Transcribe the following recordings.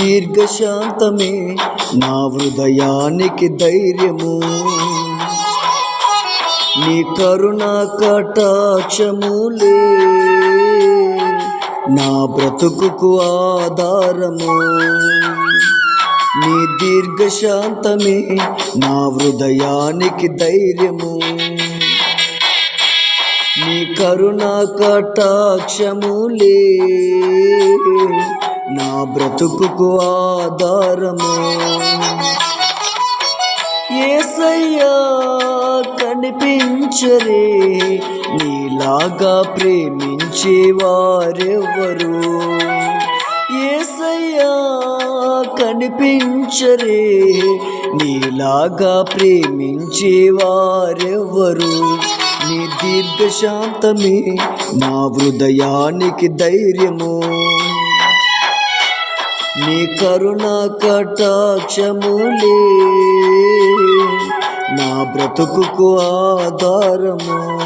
దీర్ఘశాంతమే నా హృదయానికి ధైర్యము. నీ కరుణ కటాక్షములే నా బ్రతుకుకు ఆధారము. నీ దీర్ఘశాంతమే నా హృదయానికి ధైర్యము. నీ కరుణ కటాక్షములే నా బ్రతుకుకు ఆధారము. ఏసయ్యా కనిపించరే నీలాగా ప్రేమించేవారెవరు ఏసయ్యా కనిపించరే నీలాగా ప్రేమించేవారెవరు నీ దీర్ఘశాంతమే నా హృదయానికి ధైర్యము. నీ కరుణ కటాక్షములే. నా బ్రతుకుకు ఆధారము?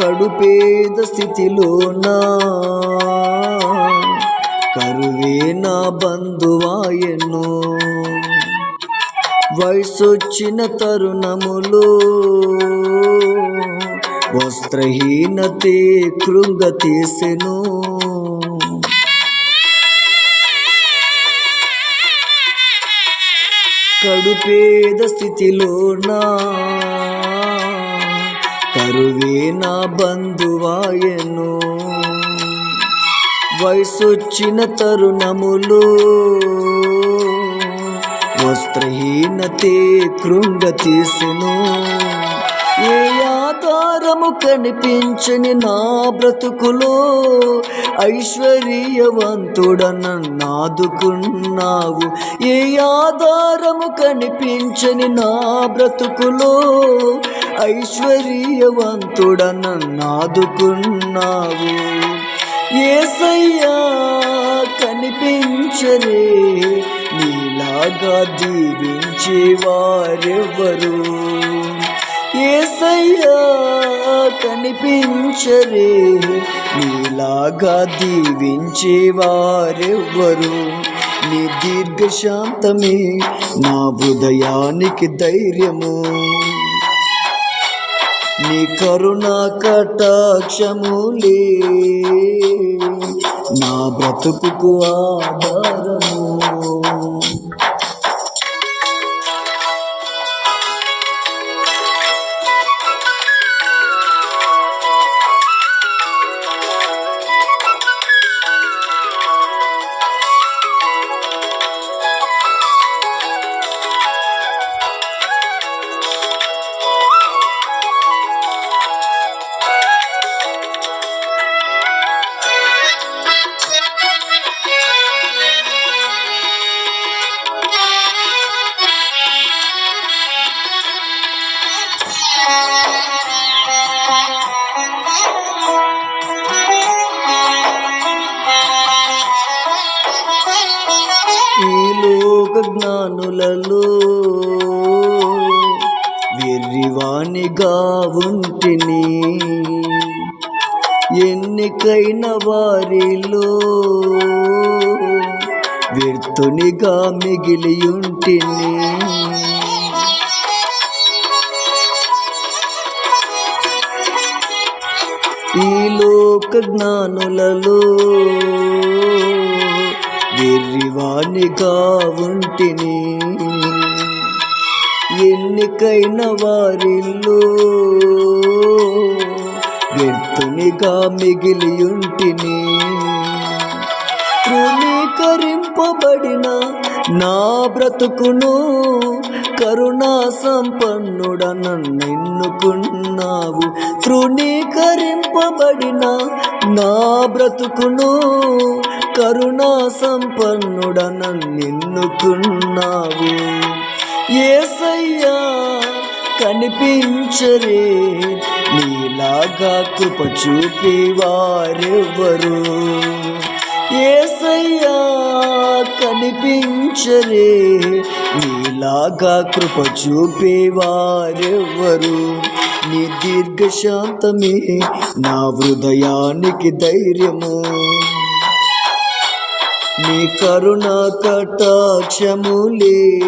కడుపేద స్థితిలోనా కరువే నా బంధువాయను వయసొచ్చిన తరుణములో వస్త్రహీనతే కృంగతీసెను కడుపేద స్థితిలోనా కరువే నా బంధువాయను. వయసొచ్చిన తరుణములు వస్త్రహీనతే కృంగతీసెను ఏ ఆధారము కనిపించని నా బ్రతుకులో ఐశ్వర్యవంతుడనన్నాదుకున్నావు. ఏ ఆధారము కనిపించని నా బ్రతుకులో ఐశ్వర్యవంతుడనన్నాదుకున్నావు. ఏసయ్యా కనిపించరే నీలాగా దీవించే వారెవరు ఏసయ్యా కనిపించరే? నీలాగా దీవించే వారెవ్వరు. నీ దీర్ఘశాంతమే నా హృదయానికి ధైర్యము. నీ కరుణ కటాక్షములే నా బ్రతుకుకు ఆధారము. లోక జ్ఞానులలో వెర్రివాణిగా ఉంటిని ఎన్నికైన వారిలో వ్యర్థునిగా మిగిలి ఉంటిని ఈ లోక జ్ఞానులలో వెర్రివాణిగా ఉంటిని ఎన్నికైన వారిల్లో వ్యర్థునిగా మిగిలియుంటిని. ఉంటిని నా బ్రతుకును కరుణా సంపన్నుడ నన్నెన్నుకున్నావు తృణీకరింపబడిన నా బ్రతుకును కరుణా సంపన్నుడన నిన్నుకున్నావు ఏసయ్యా కనిపించరే. నీలాగా కృప చూపి వారెవ్వరు ఏసయ్యా కనిపించరే. నీలాగా కృప చూపే వారెవ్వరు నీ దీర్ఘశాంతమే నా హృదయానికి ధైర్యము. నీ కరుణ కటాక్షములే.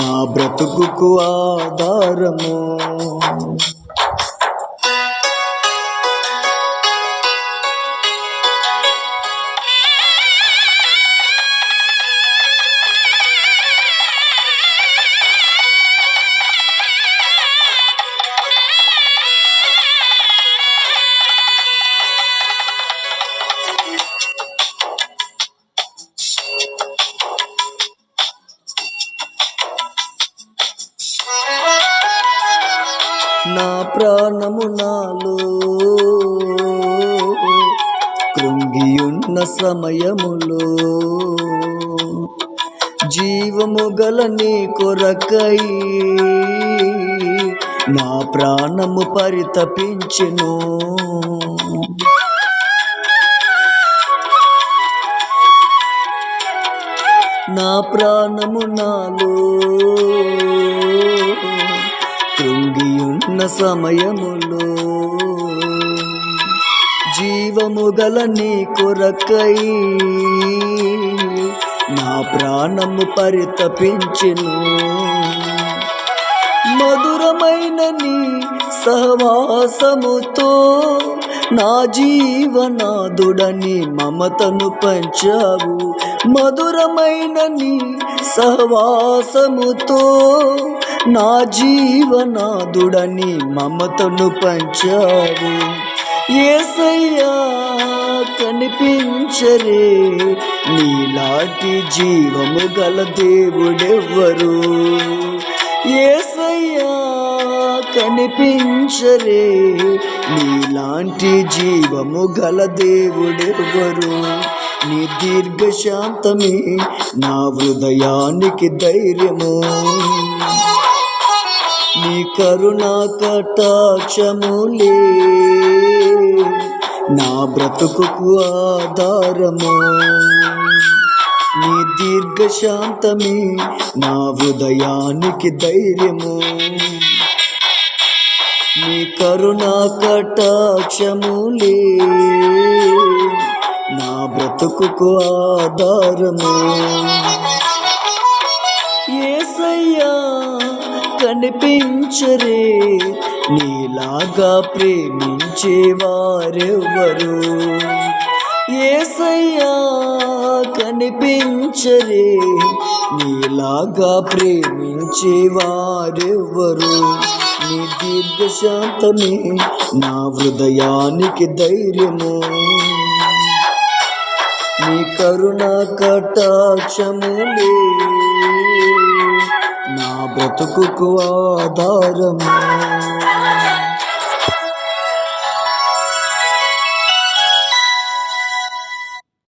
నా బ్రతుకు ఆధారము. నా ప్రాణము నాలో కృంగియున్న సమయములో జీవము గల నీ కొరకై నా ప్రాణము పరితపించెను. నా ప్రాణము నాలో సమయములో జీవము గల నీ కొరకై నా ప్రాణము పరితపించెను. మధురమైన నీ సహవాసముతో నా జీవనాదుడని మమతను పంచావు. మధురమైన నీ సహవాసముతో నా జీవనాదుడని మమతను పంచావు. ఏసయ్యా కనిపించరే నీలాంటి జీవము గల దేవుడెవ్వరు. ఏసయ్యా కనిపించరే నీలాంటి జీవము గల దేవుడెవ్వరు. నీ దీర్ఘశాంతమే నా హృదయానికి ధైర్యము. నీ కరుణా కటాక్షములే నా బ్రతుకుకు ఆధారము. నీ దీర్ఘశాంతమే నా హృదయానికి ధైర్యము. నీ కరుణా కటాక్షములే నా బ్రతుకుకు ఆధారము. ఏసయ్యా కనిపించరే నీలాగా ప్రేమించేవారెవరు ఏసయ్యా కనిపించరే నీలాగా ప్రేమించే వారెవ్వరు నీ దీర్ఘశాంతమే నా హృదయానికి ధైర్యము. కరుణ కటాక్షములే. నా బ్రతుకు ఆధారము.